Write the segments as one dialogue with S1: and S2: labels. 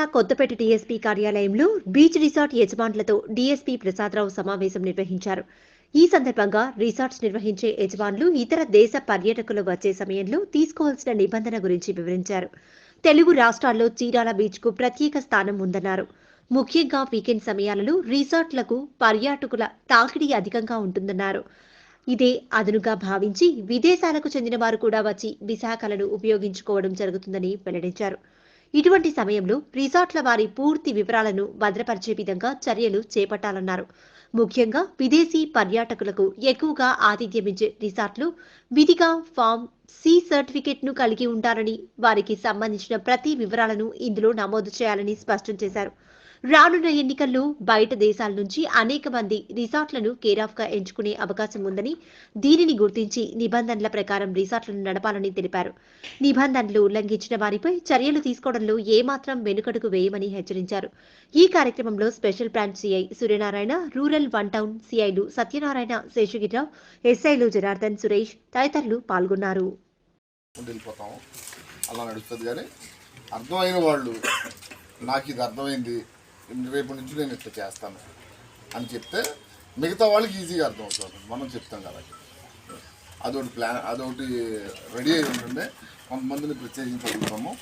S1: జిల్లాల కొత్తపేట డీఎస్పీ కార్యాలయంలో beach resort యజమానులతో డీఎస్పీ ప్రసాదరావు సమావేశం నిర్వహించారు. ఈ సందర్భంగా రిసార్ట్స్ నిర్వహించే యజమానులు ఇతర దేశ పర్యాటకులు వచ్చే సమయంలో తీసుకోవాల్సిన నిబంధన గురించి వివరించారు. తెలుగు రాష్ట్రాల్లో చీరాల బీచ్కు ప్రత్యేక స్థానం ఉందన్నారు. ముఖ్యంగా వీకెండ్ సమయాలలో రిసార్ట్లకు పర్యాటకుల తాకిడి అధికంగా ఉంటుందన్నారు. ఇదే అదునుగా భావించి విదేశాలకు చెందిన వారు కూడా వచ్చి విశాఖలను ఉపయోగించుకోవడం జరుగుతుందని వెల్లడించారు. ఇటువంటి సమయంలో రిసార్ట్ల వారి పూర్తి వివరాలను భద్రపరిచే విధంగా చర్యలు చేపట్టాలన్నారు. ముఖ్యంగా విదేశీ పర్యాటకులకు ఎక్కువగా ఆతిథ్యమిచ్చే రిసార్ట్లు విధిగా ఫామ్ సి సర్టిఫికెట్ను కలిగి ఉండాలని వారికి సంబంధించిన ప్రతి వివరాలను ఇందులో నమోదు చేయాలని స్పష్టం చేశారు. రానున్న ఎన్నికల్లో బయట దేశాల నుంచి అనేక మంది రిసార్ట్లను కేరాఫ్గా ఎంచుకునే అవకాశం ఉందని దీనిని గుర్తించి నిబంధనల ప్రకారం రిసార్ట్లను నడపాలని తెలిపారు. నిబంధనలు ఉల్లంఘించిన వారిపై చర్యలు తీసుకోవడంలో ఏమాత్రం వెనుకడుగు వేయమని హెచ్చరించారు. ఈ కార్యక్రమంలో special branch CI Suryanarayana rural one town సిఐలు Satyanarayana Seshagirirao ఎస్ఐలు జనార్దన్ సురేష్ తదితరులు పాల్గొన్నారు.
S2: అలా నడుస్తుంది కానీ అర్థమైన వాళ్ళు నాకు ఇది అర్థమైంది రేపు నుంచి నేను ఇట్లా చేస్తాను అని చెప్తే మిగతా వాళ్ళకి ఈజీగా అర్థం అవుతుంది మనం చెప్తాం కదా. అదొకటి ప్లాన్ అదొకటి రెడీ అయి ఉంటుండే. కొంతమందిని ప్రత్యేకించి అడుగుతాము.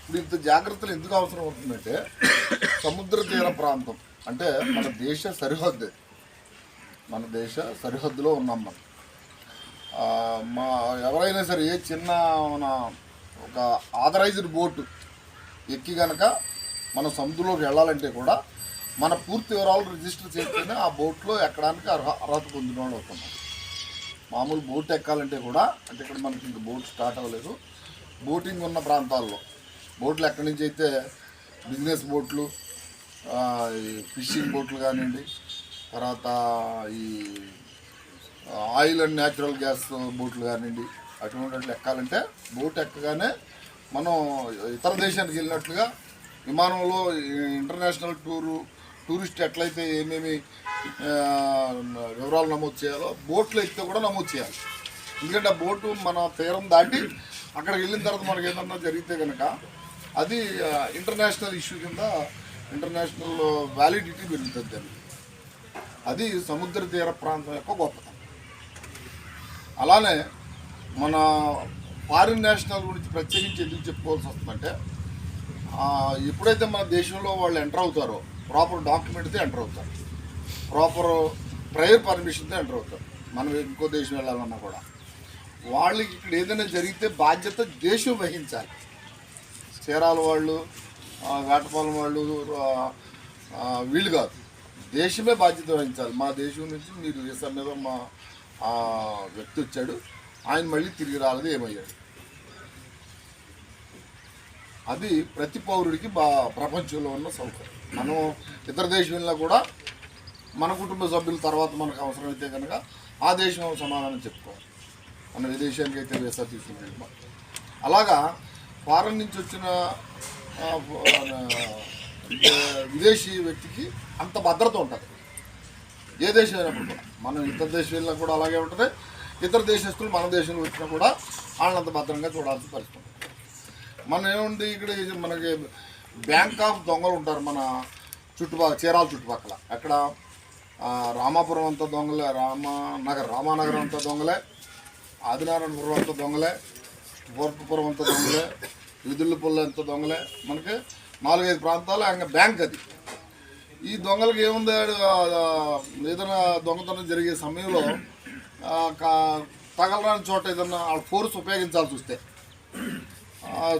S2: ఇప్పుడు ఇంత జాగ్రత్తలు ఎందుకు అవసరం అవుతుందంటే సముద్ర తీర ప్రాంతం అంటే మన దేశ సరిహద్దు. మన దేశ సరిహద్దులో ఉన్నాం మనం. మా ఎవరైనా సరే చిన్న మన ఒక ఆథరైజ్డ్ బోటు ఎక్కి కనుక మన సముద్రంలోకి వెళ్ళాలంటే కూడా మన పూర్తి వివరాలు రిజిస్టర్ చేస్తేనే ఆ బోట్లో ఎక్కడానికి అర్హత పొందిన వాళ్ళు అవుతున్నాం మామూలు బోట్ ఎక్కాలంటే కూడా అంటే ఇక్కడ మనకి ఇంక బోట్ స్టార్ట్ అవ్వలేదు. బోటింగ్ ఉన్న ప్రాంతాల్లో బోట్లు ఎక్కడి నుంచి అయితే బిజినెస్ బోట్లు ఈ ఫిషింగ్ బోట్లు కానివ్వండి తర్వాత ఈ ఆయిల్ అండ్ న్యాచురల్ గ్యాస్ బోట్లు కానివ్వండి అటువంటి ఎక్కాలంటే బోట్ ఎక్కగానే మనం ఇతర దేశానికి వెళ్ళినట్లుగా విమానంలో ఇంటర్నేషనల్ టూరు టూరిస్ట్ ఎట్లయితే ఏమేమి వివరాలు నమోదు చేయాలో బోట్లు ఎక్కితే కూడా నమోదు చేయాలి. ఎందుకంటే ఆ బోటు మన తీరం దాటి అక్కడికి వెళ్ళిన తర్వాత మనకి ఏదన్నా జరిగితే కనుక అది ఇంటర్నేషనల్ ఇష్యూ కింద ఇంటర్నేషనల్ వ్యాలిడిటీ పెరుగుతుంది దానికి. అది సముద్ర తీర ప్రాంతం యొక్క గొప్పతనం. అలానే మన ఫారిన్ నేషనల్ గురించి ప్రత్యేకించి ఎందుకు చెప్పుకోవాల్సి వస్తుందంటే ఎప్పుడైతే మన దేశంలో వాళ్ళు ఎంటర్ అవుతారో ప్రాపర్ డాక్యుమెంట్తో ఎంటర్ అవుతారు. ప్రాపర్ ప్రయర్ పర్మిషన్తో ఎంటర్ అవుతారు. మనం ఇంకో దేశం వెళ్ళాలన్నా కూడా. వాళ్ళకి ఇక్కడ ఏదైనా జరిగితే బాధ్యత దేశం వహించాలి. చీరాల వాళ్ళు వేటపాలెం వాళ్ళు వీళ్ళు కాదు. దేశమే బాధ్యత వహించాలి. మా దేశం నుంచి మీరు దేశం మీద మా వ్యక్తి వచ్చాడు ఆయన మళ్ళీ తిరిగి రాలేదు ఏమయ్యాడు? అది ప్రతి పౌరుడికి బా ప్రపంచంలో ఉన్న సౌకర్యం. మనం ఇతర దేశంలో కూడా మన కుటుంబ సభ్యుల తర్వాత మనకు అవసరమైతే కనుక ఆ దేశం సమాధానం చెప్పుకోవాలి. మన విదేశానికి అయితే వేసా తీసుకుంటాం అలాగా ఫారెన్ నుంచి వచ్చిన విదేశీ వ్యక్తికి అంత భద్రత ఉంటుంది. ఏ దేశం అయినప్పుడు కూడా. మనం ఇతర దేశాల్లో కూడా అలాగే ఉంటుంది. ఇతర దేశస్తులు మన దేశంలో వచ్చినా కూడా వాళ్ళంత భద్రంగా చూడాల్సిన పరిస్థితి మన ఏముంది ఇక్కడ మనకి బ్యాంక్ ఆఫ్ దొంగలు ఉంటారు మన చుట్టుపక్కల చీరాల చుట్టుపక్కల. అక్కడ రామాపురం అంతా దొంగలే రామానగర్ రామానగరం అంతా దొంగలే ఆదినారాయణపురం అంతా దొంగలే బోర్పురం అంతా దొంగలే విధులపల్లి అంత దొంగలే. మనకి నాలుగైదు ప్రాంతాలు ఇంకా బ్యాంక్ అది. ఈ దొంగలకి ఏముంది? ఏదైనా దొంగతనం జరిగే సమయంలో తగలరాని చోట ఏదన్నా ఫోర్స్ ఉపయోగించాల్సి వస్తే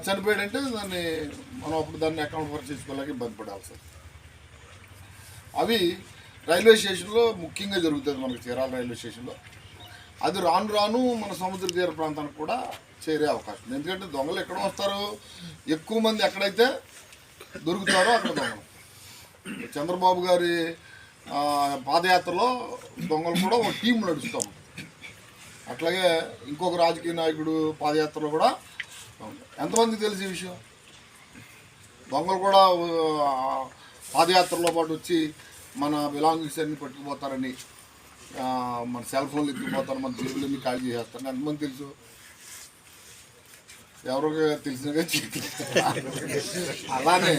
S2: చనిపోయాడంటే దాన్ని మనం అప్పుడు దాన్ని అకౌంట్ ఫర్ చేసుకోలేక ఇబ్బంది పడాల్సి అవి రైల్వే స్టేషన్లో ముఖ్యంగా జరుగుతుంది మనకి చీరాల రైల్వే స్టేషన్లో. అది రాను రాను మన సముద్ర తీర ప్రాంతానికి కూడా చేరే అవకాశం ఉంది. ఎందుకంటే దొంగలు ఎక్కడ వస్తారు? ఎక్కువ మంది ఎక్కడైతే దొరుకుతారో అక్కడ దొంగలు. చంద్రబాబు గారి పాదయాత్రలో దొంగలు కూడా ఒక టీం నడుస్తాం. అట్లాగే ఇంకొక రాజకీయ నాయకుడు పాదయాత్రలో కూడా ఎంతమందికి తెలిసి ఈ విషయం? దొంగలు కూడా పాదయాత్రలో పాటు వచ్చి మన బిలాంగింగ్స్ అన్ని పట్టుకుపోతారని మన సెల్ ఫోన్లు ఎత్తుకుపోతారు మన జేబులన్నీ ఖాళీ చేసేస్తారు. ఎంతమంది తెలుసు? ఎవరో తెలిసినగా అలానే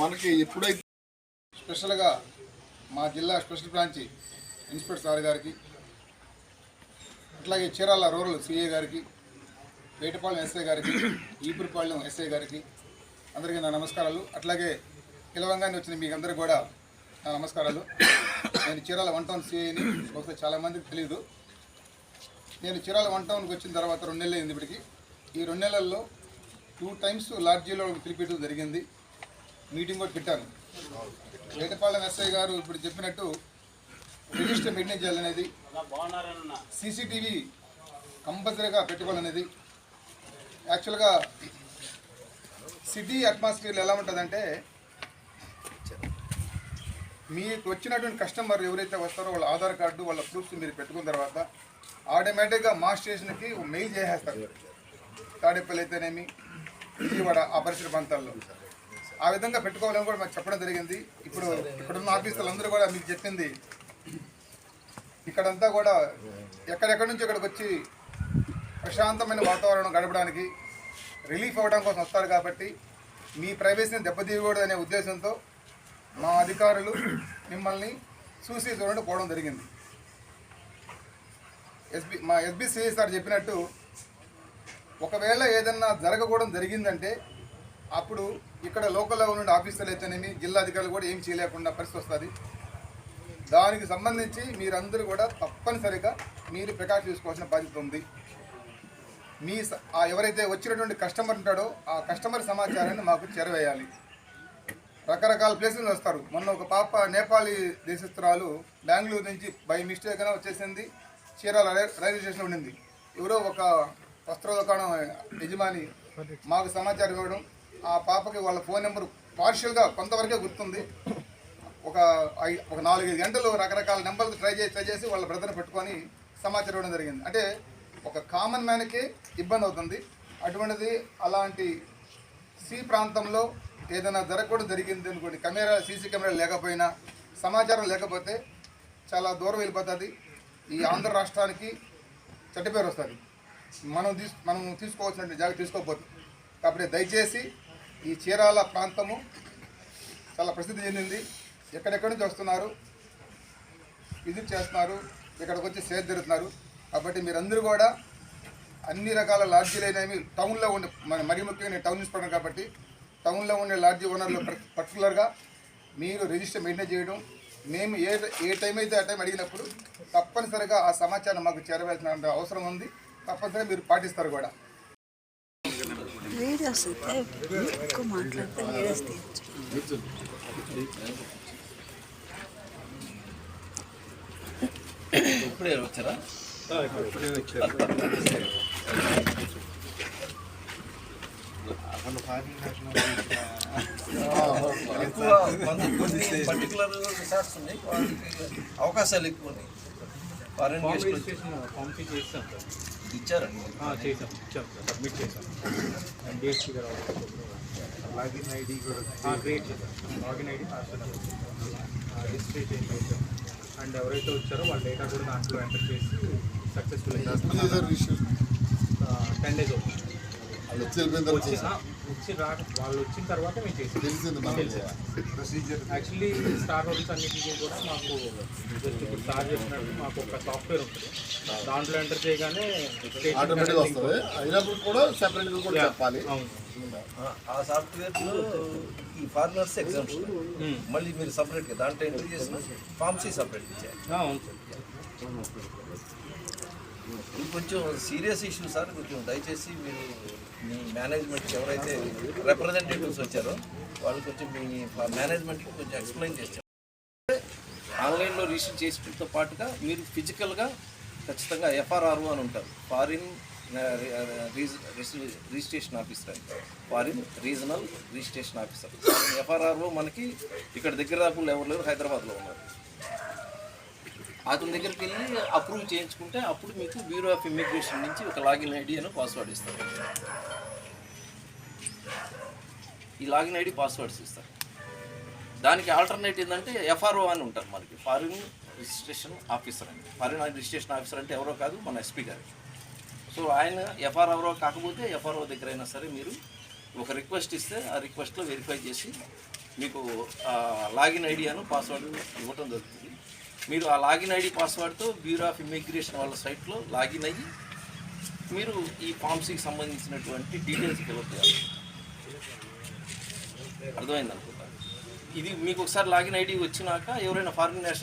S2: మనకి ఎప్పుడైతే
S3: స్పెషల్గా మా జిల్లా స్పెషల్ బ్రాంచి ఇన్స్పెక్టర్ సార్ గారికి అట్లాగే చీరాల రూరల్ సిఏ గారికి వేటపాలెం ఎస్ఐ గారికి ఈపురపాలెం ఎస్ఐ గారికి అందరికీ నా నమస్కారాలు. అట్లాగే పిలవంగానే వచ్చిన మీకు అందరికీ కూడా నా నమస్కారాలు. నేను చీరాల వన్ టౌన్ సిఐని బహుశా చాలామందికి తెలియదు నేను చీరాల వన్ టౌన్కి వచ్చిన తర్వాత రెండు నెలలు అయింది ఇప్పటికి. ఈ రెండు నెలల్లో టూ టైమ్స్ లాడ్జీలో పిలిపించడం జరిగింది. మీటింగ్ కూడా పెట్టాను. వేటపాలెం ఎస్ఐ గారు ఇప్పుడు చెప్పినట్టు రిజిస్టర్ మెయింటైన్ చేయాలనేది సీసీటీవీ కంపల్సరీగా పెట్టుకోవాలనేది యాక్చువల్గా సిటీ అట్మాస్ఫియర్ ఎలా ఉంటుందంటే మీకు వచ్చినటువంటి కస్టమర్ ఎవరైతే వస్తారో వాళ్ళ ఆధార్ కార్డు వాళ్ళ ప్రూఫ్స్ మీరు పెట్టుకున్న తర్వాత ఆటోమేటిక్గా మా స్టేషన్కి మెయిల్ చేసేస్తారు. తాడేపల్లి అయితేనేమి విజయవాడ ఆ పరిసర ప్రాంతాల్లో. ఆ విధంగా పెట్టుకోవాలని కూడా మాకు చెప్పడం జరిగింది. ఇప్పుడు ఇక్కడున్న ఆఫీసర్లు కూడా మీకు చెప్పింది. ఇక్కడంతా కూడా ఎక్కడెక్కడి నుంచి ఇక్కడికి వచ్చి ప్రశాంతమైన వాతావరణం గడపడానికి రిలీఫ్ అవ్వడం కోసం వస్తారు కాబట్టి మీ ప్రైవసీని దెబ్బతీయకూడదు అనే ఉద్దేశంతో మా అధికారులు మిమ్మల్ని చూసి చూడండి పోవడం జరిగింది. ఎస్బి మా ఎస్బిసిఐ సార్ చెప్పినట్టు ఒకవేళ ఏదన్నా జరగకూడదు జరిగిందంటే అప్పుడు ఇక్కడ లోకల్ లెవెల్ నుండి ఆఫీసర్లు అయితేనేమి జిల్లా అధికారులు కూడా ఏం చేయలేకుండా పరిస్థితి వస్తుంది. దానికి సంబంధించి మీరందరూ కూడా తప్పనిసరిగా మీరు ప్రకాశం తీసుకోవాల్సిన బాధ్యత ఉంది. మీ స- ఆ ఎవరైతే వచ్చినటువంటి కస్టమర్ ఉంటాడో ఆ కస్టమర్ సమాచారాన్ని మాకు చేరవేయాలి. రకరకాల ప్లేసెస్ నుంచి వస్తారు. మొన్న ఒక పాప నేపాలీ దేశస్తురాలు బెంగళూరు నుంచి బై మిస్టేక్ వచ్చేసింది. చీరాల రైల్వే స్టేషన్ స్టేషన్లో ఉండింది. ఎవరో ఒక వస్త్ర దుకాణం యజమాని మాకు సమాచారం ఇవ్వడం. ఆ పాపకి వాళ్ళ ఫోన్ నెంబర్ పార్షియల్గా కొంతవరకే గుర్తుంది. ఒక ఐ- ఒక నాలుగైదు గంటలు రకరకాల నెంబర్లు ట్రై చేసి ట్రై చేసి వాళ్ళ బ్రదర్ని పెట్టుకొని సమాచారం ఇవ్వడం జరిగింది. అంటే ఒక కామన్ మ్యాన్కి ఇబ్బంది అవుతుంది. అటువంటిది అలాంటి సి ప్రాంతంలో ఏదైనా జరగకూడదు జరిగింది అనుకోండి కెమెరా సీసీ కెమెరా లేకపోయినా సమాచారం లేకపోతే చాలా దూరం వెళ్ళిపోతుంది. ఈ ఆంధ్ర రాష్ట్రానికి చెడ్డ పేరు వస్తుంది. మనం తీసు మనం తీసుకోవాల్సిన జాగ్రత్త తీసుకోకపోతే. కాబట్టి దయచేసి ఈ చీరాల ప్రాంతము చాలా ప్రసిద్ధి చెందింది. ఎక్కడెక్కడి నుంచి వస్తున్నారు? విజిట్ చేస్తున్నారు. ఇక్కడికి వచ్చి సేద జరుగుతున్నారు. కాబట్టి మీరందరూ కూడా అన్ని రకాల లాడ్జీలు అయినవి టౌన్లో ఉండే మన మరీ ముఖ్యంగా నేను టౌన్ ఇన్స్పెక్టర్ కాబట్టి టౌన్లో ఉండే లాడ్జీ ఓనర్లు పర్టికులర్గా మీరు రిజిస్టర్ మెయింటైన్ చేయడం మేము ఏ ఏ టైం అయితే ఆ టైం అడిగినప్పుడు తప్పనిసరిగా ఆ సమాచారం మాకు చేరవేయాల్సిన అవసరం ఉంది. తప్పనిసరిగా మీరు పాటిస్తారు కూడా.
S4: వీడియోస్ అయితే ఎక్కువ మాట్లాడితే వీడియోస్ తీయచ్చు
S5: ఇప్పుడే వచ్చారా? ఎక్కువ కొంత కొన్ని పర్టికులర్ రిసార్ట్స్ ఉన్నాయి వాళ్ళకి అవకాశాలు ఎక్కువ ఉన్నాయి ఫారెన్
S6: చేస్తాం సార్.
S5: ఇచ్చారండి
S6: చేసాం. ఇచ్చాం సబ్మిట్ చేసాం. అండ్ గారు లాగిన్ ఐడి కూడా క్రియేట్ చేశాం లాగిన్ ఐడి పాస్వర్డ్ రిజిస్ట్రేషన్ చేసాం. అండ్ ఎవరైతే వచ్చారో వాళ్ళ డేటా కూడా దాంట్లో ఎంటర్ చేసి సక్సెస్ఫుల్ టెన్ డేస్ అవుతుంది
S2: వాళ్ళు వచ్చి
S6: వచ్చి ఆ, వచ్చి రా వాళ్ళు వచ్చిన తర్వాత మేము చేసాం
S2: తెలిసింది మనకి
S6: యాక్చువల్లీ స్టార్ హోటల్స్ అన్నిటికీ కూడా మాకు జస్ట్ ఇప్పుడు స్టార్ చేసినట్టు మాకు ఒక సాఫ్ట్వేర్ ఉంటుంది. దాంట్లో ఎంటర్ చేయగానే
S2: అయినప్పుడు కూడా సెపరేట్గా కూడా చెప్పాలి.
S6: అవును.
S5: ఆ సాఫ్ట్వేర్లో ఈ ఫారినర్స్ ఎగ్జామ్షన్
S6: Hmm.
S5: మళ్ళీ మీరు సపరేట్గా దాంట్లో ఎంట్రీ చేసిన ఫామ్సీ సపరేట్ ఇచ్చారు
S6: ఆ, అవును. సార్
S5: ఇది కొంచెం సీరియస్ ఇష్యూ సార్ కొంచెం దయచేసి మీరు మీ మేనేజ్మెంట్ ఎవరైతే రిప్రజెంటేటివ్స్ వచ్చారో వాళ్ళు కొంచెం మీ మేనేజ్మెంట్కి కొంచెం ఎక్స్ప్లెయిన్ చేస్తారు. ఆన్లైన్లో రిజిస్టర్ చేసినతో పాటుగా మీరు ఫిజికల్గా ఖచ్చితంగా ఎఫ్ఆర్ఆర్ఓ అని ఉంటారు. Foreign registration officer foreign regional registration officer FRRO మనకి ఇక్కడ దగ్గర దాకా ఎవరు లేరు హైదరాబాద్లో ఉన్నారు. అతని దగ్గరికి వెళ్ళి అప్రూవ్ చేయించుకుంటే అప్పుడు మీకు బ్యూరో ఆఫ్ ఇమిగ్రేషన్ నుంచి ఒక లాగిన్ ఐడి అని పాస్వర్డ్ ఇస్తారు. ఈ లాగిన్ ఐడి పాస్వర్డ్స్ ఇస్తారు. దానికి ఆల్టర్నేట్ ఏంటంటే ఎఫ్ఆర్ఓ అని ఉంటారు మనకి. ఫారిన్ రిజిస్ట్రేషన్ ఆఫీసర్ అని. ఫారిన్ రిజిస్ట్రేషన్ ఆఫీసర్ అంటే ఎవరో కాదు మన ఎస్పీ గారు. సో ఆయన ఎఫ్ఆర్ఓ కాకపోతే ఎఫ్ఆర్ఓ దగ్గర అయినా సరే మీరు ఒక రిక్వెస్ట్ ఇస్తే ఆ రిక్వెస్ట్లో వెరిఫై చేసి మీకు లాగిన్ ఐడియాను పాస్వర్డ్ ఇవ్వటం జరుగుతుంది. మీరు ఆ లాగిన్ ఐడి పాస్వర్డ్తో బ్యూరో ఆఫ్ ఇమిగ్రేషన్ వాళ్ళ సైట్లో లాగిన్ అయ్యి మీరు ఈ ఫామ్స్కి సంబంధించినటువంటి డీటెయిల్స్ ఫిల్అప్ చేయాలి అర్థమైంది అనుకుంటా. ఇది మీకు ఒకసారి లాగిన్ ఐడి వచ్చినాక ఎవరైనా ఫారిన్ నేషనల్